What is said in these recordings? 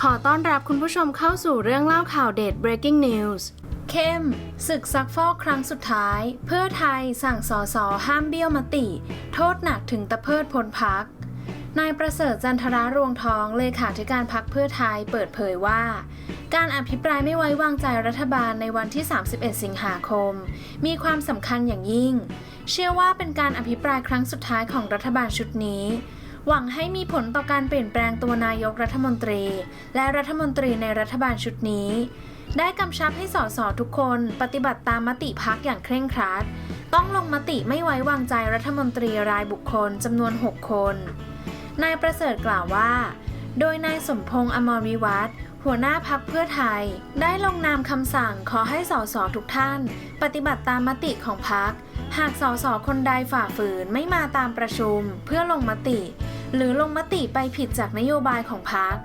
ขอต้อนรับคุณผู้ชมเข้าสู่เรื่องเล่าข่าวเด็ด breaking news เข้มศึกซักฟอกครั้งสุดท้าย เพื่อไทยสั่งสอสอห้ามเบี้ยวมติ โทษหนักถึงตะเพิดพ้นพักนายประเสริฐจันทรารวงทองเลขาธิการพักเพื่อไทยเปิดเผยว่า การอภิปรายไม่ไว้วางใจรัฐบาลในวันที่ 31 สิงหาคม มีความสำคัญอย่างยิ่ง เชื่อว่าเป็นการอภิปรายครั้งสุดท้ายของรัฐบาลชุดนี้ หวังให้มีผลต่อการเปลี่ยนแปลงตัวนายกรัฐมนตรี และรัฐมนตรีในรัฐบาลชุดนี้ ได้กำชับให้สสทุกคนปฏิบัติตามมติพักอย่างเคร่งครัด ต้องลงมติไม่ไว้วางใจรัฐมนตรีรายบุคคลจำนวน 6 คน นายประเสริฐกล่าวว่า โดยนายสมพงษ์อมรวิวัฒน์หัวหน้าพักเพื่อไทย ได้ลงนามคำสั่งขอให้สสทุกท่าน ปฏิบัติตามมติของพัก หากสสคนใดฝ่าฝืนไม่มาตามประชุม เพื่อลงมติ หรือลงมติไปผิดจากนโยบายของพัก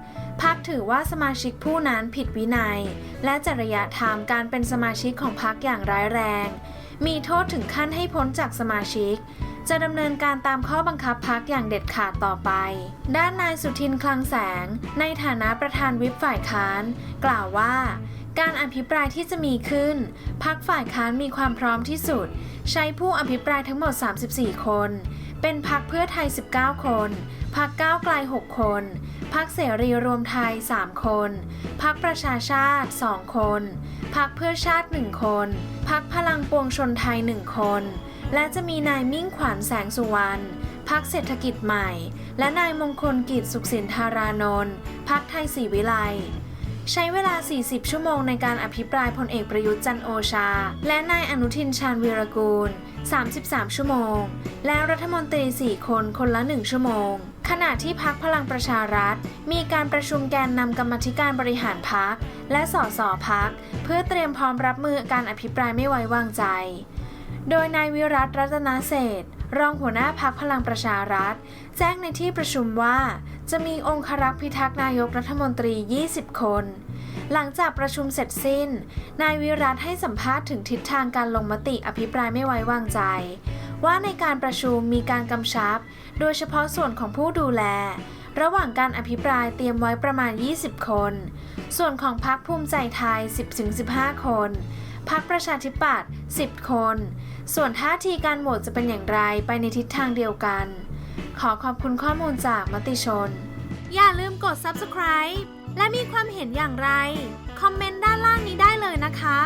พักถือว่าสมาชิกผู้นั้นผิดวินัย และจริยธรรมการเป็นสมาชิกของพักอย่างร้ายแรง มีโทษถึงขั้นให้พ้นจากสมาชิก จะดำเนินการตามข้อบังคับพักอย่างเด็ดขาดต่อไป ด้านนายสุทินคลังแสง ในฐานะประธานวิปฝ่ายค้าน กล่าวว่า การอภิปรายที่จะมีขึ้น พักฝ่ายค้านมีความพร้อมที่สุด ใช้ผู้อภิปรายทั้งหมด 34 คน เป็นพักเพื่อไทย 19 คน พักก้าวไกล 6 คน พักเสรีรวมไทย 3 คน พักประชาชาติ 2 คน พักเพื่อชาติ 1 คน พักพลังปวงชนไทย 1 คน และจะมีนายมิ่งขวัญแสงสุวรรณพักเศรษฐกิจใหม่ และนายมงคลกิจสุขสินธารานนท์พักไทยศรีวิไล ใช้เวลา 40 ชั่วโมงในการอภิปรายพลเอกประยุทธ์จันโอชา และนายอนุทินชาญวีรกูล 33 ชั่วโมง และรัฐมนตรี 4 คนคนละ 1 ชั่วโมง ขณะที่พักพลังประชารัฐ มีการประชุมแกนนำกรรมธิการบริหารพัก และสสพัก เพื่อเตรียมพร้อมรับมือการอภิปรายไม่ไว้วางใจ โดยนายวิรัตรัตนเศษ รองหัวหน้าพักพลังประชารัฐ แจ้งในที่ประชุมว่า จะมีองครักษ์พิทักษ์นายกรัฐมนตรี 20 คน หลังจากประชุมเสร็จสิ้น นายวิรัตให้สัมภาษณ์ถึงทิศทางการลงมติอภิปรายไม่ไว้วางใจ ว่าในการประชุมมีการกำชับ โดยเฉพาะส่วนของผู้ดูแล ระหว่างการอภิปรายเตรียมไว้ประมาณ 20 คน ส่วนของพักภูมิใจไทย 10-15 คนพักประชาธิปัตย์10 คน ส่วนท่าทีการโหวตจะเป็นอย่างไรไปในทิศทางเดียวกัน ขอขอบคุณข้อมูลจากมติชน อย่าลืมกด subscribe และมีความเห็นอย่างไร คอมเมนต์ด้านล่างนี้ได้เลยนะคะ